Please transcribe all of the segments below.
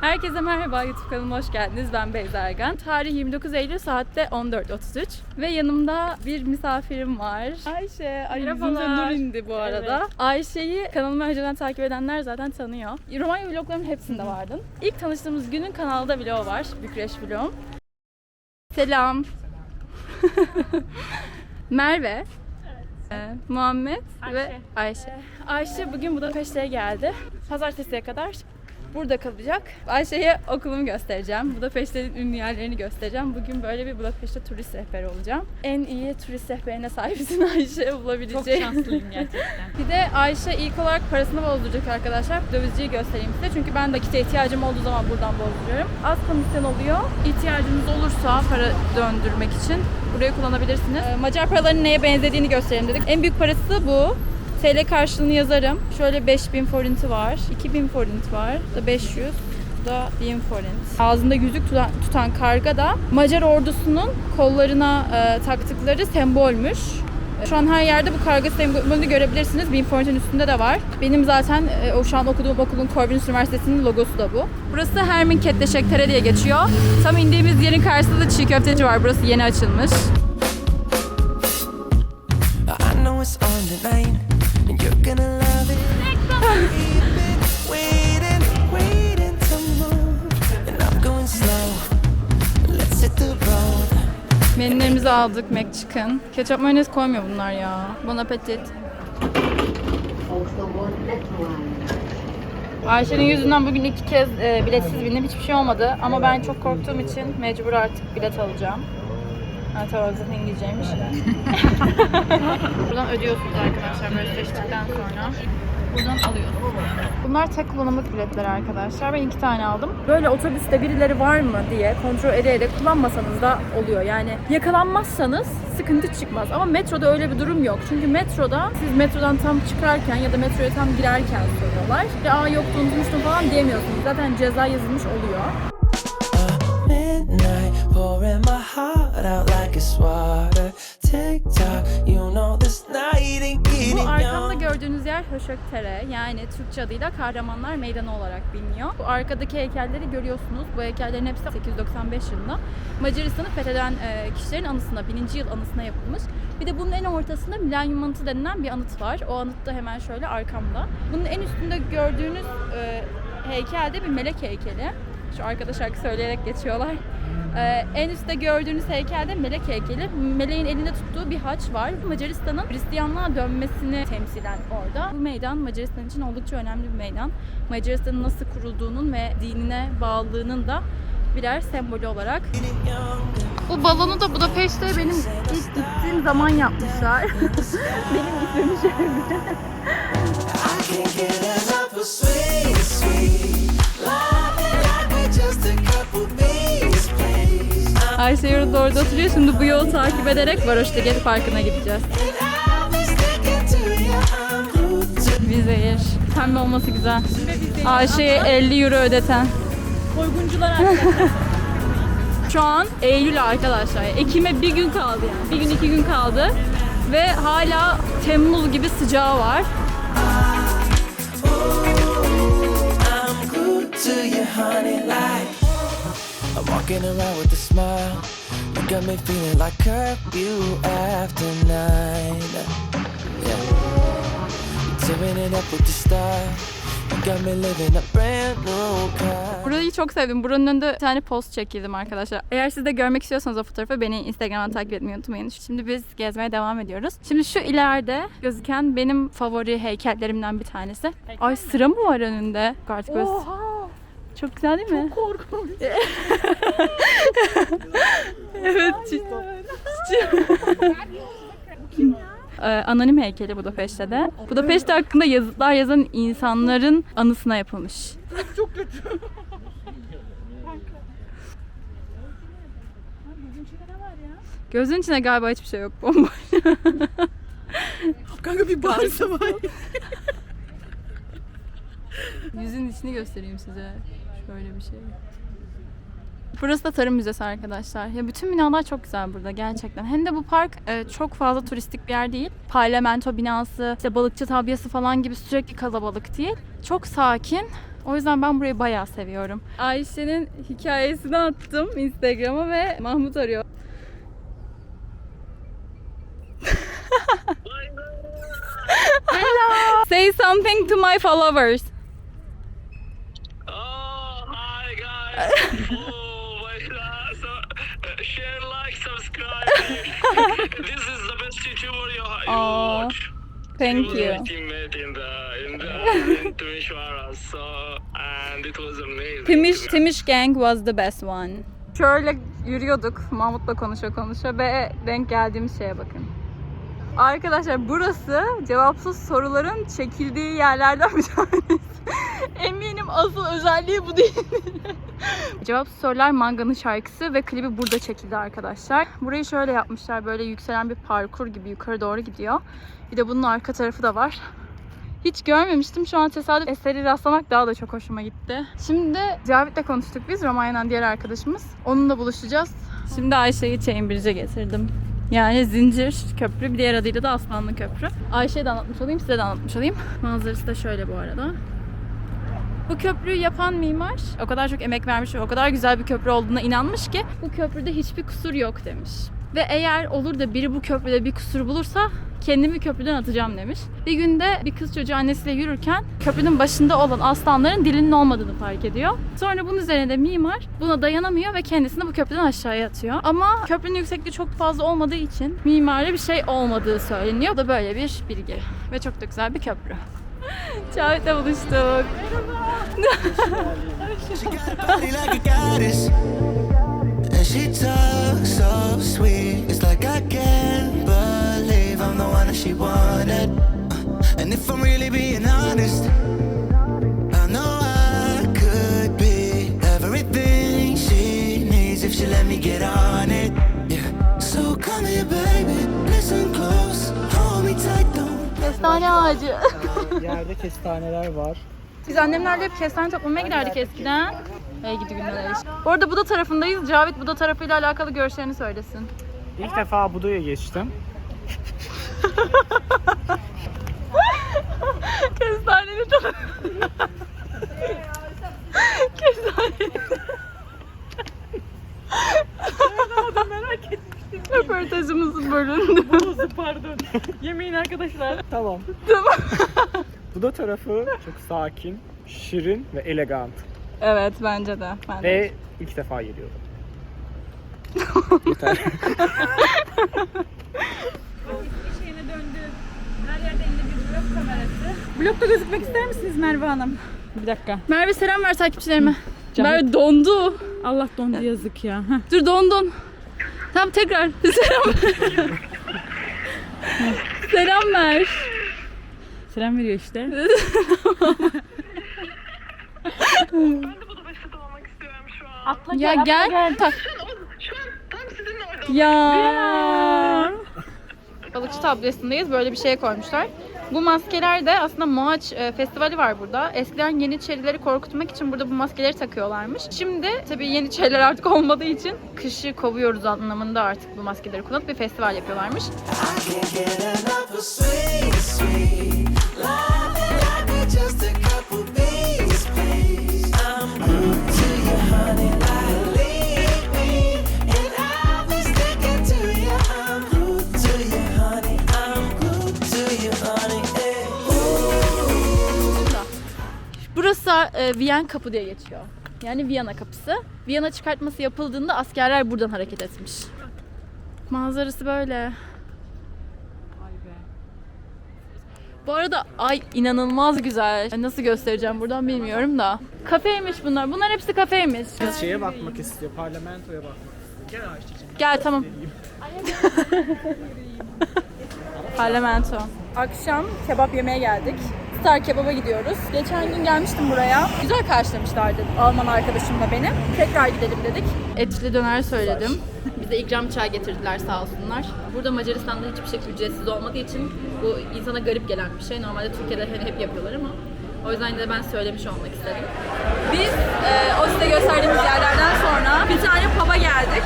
Herkese merhaba YouTube kanalıma hoş geldiniz. Ben Beyza Ergan. Tarih 29 Eylül saatte 14.33 ve yanımda bir misafirim var. Ayşe. Ay Merhabalar. nur indi bu arada. Ayşe'yi kanalımı önceden takip edenler zaten tanıyor. Romanya vloglarımın hepsinde vardın. İlk tanıştığımız günün kanalda vlog var. Bükreş vlogum. Selam. Merve. Ee, Muhammed ve Ayşe. Ayşe. Ayşe bugün Budapeşte'ye geldi. Pazartesiye kadar burada kalacak. Ayşe'ye okulumu göstereceğim. Budapeşte'nin ünlü yerlerini göstereceğim. Bugün böyle bir Budapeşte turist rehberi olacağım. En iyi turist rehberine sahipsin Ayşe Çok bulabileceğim. şanslıyım gerçekten. Bir de Ayşe ilk olarak parasını bozduracak arkadaşlar. Dövizciyi göstereyim size. Çünkü ben nakite ihtiyacım olduğu zaman buradan bozduruyorum. Az komisyon oluyor. İhtiyacınız olursa para döndürmek için burayı kullanabilirsiniz. Ee, Macar paralarının neye benzediğini göstereyim dedik. En büyük parası bu. TL karşılığını yazarım. Şöyle 5000 forinti var. 2000 forint var. Da 500. Bu da 1000 forint. Ağzında yüzük tutan, tutan karga da Macar ordusunun kollarına e, taktıkları sembolmüş. Şu an her yerde bu karga sembolünü görebilirsiniz. Bin Forint'in üstünde de var. Benim zaten e, o şu an okuduğum okulun Corvinus Üniversitesi'nin logosu da bu. Burası Hermin Ketteşektere diye geçiyor. Tam indiğimiz yerin karşısında da çiğ köfteci var. Burası yeni açılmış. Menülerimizi aldık McChicken. Ketçap mayonez koymuyor bunlar ya. Bon appetit. Ayşe'nin yüzünden bugün iki kez e, biletsiz bindim. Hiçbir şey olmadı. Ama ben çok korktuğum için mecbur artık bilet alacağım. Ha tamam zaten İngilizceymiş. Buradan ödüyorsunuz arkadaşlar böyle seçtikten sonra. Buradan alıyorsunuz. Bunlar tek kullanımlık biletler arkadaşlar. Ben iki tane aldım. Böyle otobüste birileri var mı diye kontrol ederek kullanmasanız da oluyor. Yani yakalanmazsanız sıkıntı çıkmaz. Ama metroda öyle bir durum yok. Çünkü metroda siz metrodan tam çıkarken ya da metroya tam girerken soruyorlar. Ya aa yoktu unutmuştum falan diyemiyorsunuz. Zaten ceza yazılmış oluyor. Midnight, pouring my heart out like it's water. Tick tock, you know this night ain't getting Bu arkamda gördüğünüz yer Höşöktere yani Türkçe adıyla Kahramanlar Meydanı olarak biliniyor. Bu arkadaki heykelleri görüyorsunuz. Bu heykellerin hepsi 895 yılında Macaristan'ı fetheden e, kişilerin anısına, 1000. yıl anısına yapılmış. Bir de bunun en ortasında Milenyum Anıtı denilen bir anıt var. O anıt da hemen şöyle arkamda. Bunun en üstünde gördüğünüz e, heykel de bir melek heykeli. Şu arkada şarkı söyleyerek geçiyorlar. Ee, en üstte gördüğünüz heykelde melek heykeli. Meleğin elinde tuttuğu bir haç var. Macaristan'ın Hristiyanlığa dönmesini temsilen orada. Bu meydan Macaristan için oldukça önemli bir meydan. Macaristan'ın nasıl kurulduğunun ve dinine bağlılığının da birer sembolü olarak. Bu balonu da Budapeşte benim ilk gittiğim zaman yapmışlar. benim gitmemiş I Ayşe yurda orada oturuyor. Şimdi bu yolu takip ederek Varoştegeli Parkı'na gideceğiz. Vizehir. Pembe olması güzel. Ayşe'ye 50 euro ödeten. Soyguncular arkadaşlar. Şu an Eylül arkadaşlar. Ekim'e bir gün kaldı yani. Bir gün iki gün kaldı. Ve hala Temmuz gibi sıcağı var. To you, honey, like I'm walking around with a smile. You got me feeling like curfew after nine. Yeah, You're tearing it up with the style. You got me living a brand new kind. Burayı çok sevdim. Buranın önünde bir tane post çekildim arkadaşlar. Eğer siz de görmek istiyorsanız o fotoğrafı beni Instagram'dan takip etmeyi unutmayın. Şimdi biz gezmeye devam ediyoruz. Şimdi şu ileride gözüken benim favori heykellerimden bir tanesi. Ay sıra mı var önünde? Artık böyle- Çok güzel değil mi? Korkunç. evet. Ee, anonim heykeli Budapeşte'de. Budapeşte hakkında yazıtlar yazan insanların anısına yapılmış. Çok kötü. Gözün içinde galiba hiçbir şey yok. Bomboş. Kanka bir bağırsa var. Yüzün içini göstereyim size. Şöyle bir şey. Burası da tarım müzesi arkadaşlar. Ya bütün binalar çok güzel burada gerçekten. Hem de bu park e, çok fazla turistik bir yer değil. Parlamento binası, işte balıkçı tabyası falan gibi sürekli kalabalık değil. Çok sakin O yüzden ben burayı bayağı seviyorum. Ayşe'nin hikayesini attım Instagram'a ve Mahmut arıyor. Hello. Say something to my followers. Oh my god! So, uh, share, like, subscribe. this is the best YouTuber you, you watch. Thank was you. my teammate in the in the in Timisoara, so and it was amazing. Timiş, Timiş Gang was the best one. Şöyle yürüyorduk Mahmut'la konuşa konuşa ve denk geldiğimiz şeye bakın. Arkadaşlar burası cevapsız soruların çekildiği yerlerden bir tanesi. Eminim asıl özelliği bu değil. Cevapsız sorular Manga'nın şarkısı ve klibi burada çekildi arkadaşlar. Burayı şöyle yapmışlar böyle yükselen bir parkur gibi yukarı doğru gidiyor. Bir de bunun arka tarafı da var. Hiç görmemiştim. Şu an tesadüf eseri rastlamak daha da çok hoşuma gitti. Şimdi Cavit'le konuştuk biz. Romanya'dan diğer arkadaşımız. Onunla buluşacağız. Şimdi Ayşe'yi Cambridge'e getirdim. Yani zincir köprü, bir diğer adıyla da Aslanlı Köprü. Ayşe'ye de anlatmış olayım, size de anlatmış olayım. Manzarası da şöyle bu arada. Bu köprüyü yapan mimar o kadar çok emek vermiş ve o kadar güzel bir köprü olduğuna inanmış ki bu köprüde hiçbir kusur yok demiş. Ve eğer olur da biri bu köprüde bir kusur bulursa kendimi köprüden atacağım demiş. Bir günde bir kız çocuğu annesiyle yürürken köprünün başında olan aslanların dilinin olmadığını fark ediyor. Sonra bunun üzerine de mimar buna dayanamıyor ve kendisini bu köprüden aşağıya atıyor. Ama köprünün yüksekliği çok fazla olmadığı için mimarda bir şey olmadığı söyleniyor. Bu da böyle bir bilgi. Ve çok da güzel bir köprü. Cavit'le buluştuk. She Kestane ağacı. Yerde kestaneler var. Biz annemlerle hep kestane toplamaya giderdik eskiden. Ey gidi günler işte. Bu arada Buda tarafındayız. Cavit Buda tarafıyla alakalı görüşlerini söylesin. İlk defa Buda'ya geçtim. arkadaşlar. Tamam. Tamam. Buda tarafı çok sakin, şirin ve elegant. Evet bence de. Ben de. Ve ilk defa geliyorum. Yeter. Blokta gözükmek ister misiniz Merve Hanım? Bir dakika. Merve selam ver takipçilerime. Canım. Merve dondu. Allah dondu yazık ya. Heh. Dur dondun. Tamam tekrar. Selam. Selam ver. Selam veriyor işte. Ya gel. Tak. Şu an tam sizin orada. Ya. Balıkçı tablesindeyiz. Böyle bir şey koymuşlar. Bu maskeler de aslında Moaç e, festivali var burada. Eskiden Yeniçerileri korkutmak için burada bu maskeleri takıyorlarmış. Şimdi tabii Yeniçeriler artık olmadığı için kışı kovuyoruz anlamında artık bu maskeleri kullanıp bir festival yapıyorlarmış. I can't get. E, Viyen Kapı diye geçiyor. Yani Viyana kapısı. Viyana çıkartması yapıldığında askerler buradan hareket etmiş. Manzarası böyle. Bu arada ay inanılmaz güzel. Nasıl göstereceğim buradan bilmiyorum da. Kafeymiş bunlar. Bunlar hepsi kafeymiş. Kız şeye bakmak istiyor, parlamentoya bakmak istiyor. Gel Ayşe'cim. Gel tamam. Parlamento. Akşam kebap yemeye geldik. Star Kebap'a gidiyoruz. Geçen gün gelmiştim buraya. Güzel karşılamışlardı Alman arkadaşımla beni. Tekrar gidelim dedik. Etli döner söyledim. Bize ikram çay getirdiler sağ olsunlar. Burada Macaristan'da hiçbir şey ücretsiz olmadığı için bu insana garip gelen bir şey. Normalde Türkiye'de hani hep yapıyorlar ama o yüzden de ben söylemiş olmak istedim. Biz e, o size gösterdiğimiz yerlerden sonra bir tane pub'a geldik.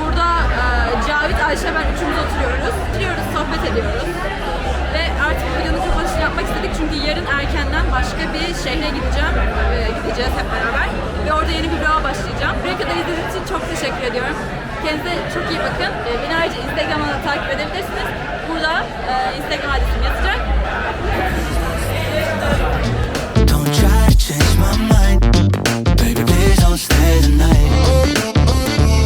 Burada e, Cavit, Ayşe, ben üçümüz oturuyoruz. Oturuyoruz, sohbet ediyoruz. Ve artık videonun kapanışını yapmak istedik çünkü yarın erkenden başka bir şehre gideceğim. Ee, gideceğiz hep beraber. Ve orada yeni bir vloga başlayacağım. Buraya kadar izlediğiniz için çok teşekkür ediyorum. Kendinize çok iyi bakın. Ee, beni ayrıca Instagram'dan da takip edebilirsiniz. Burada e, Instagram adresim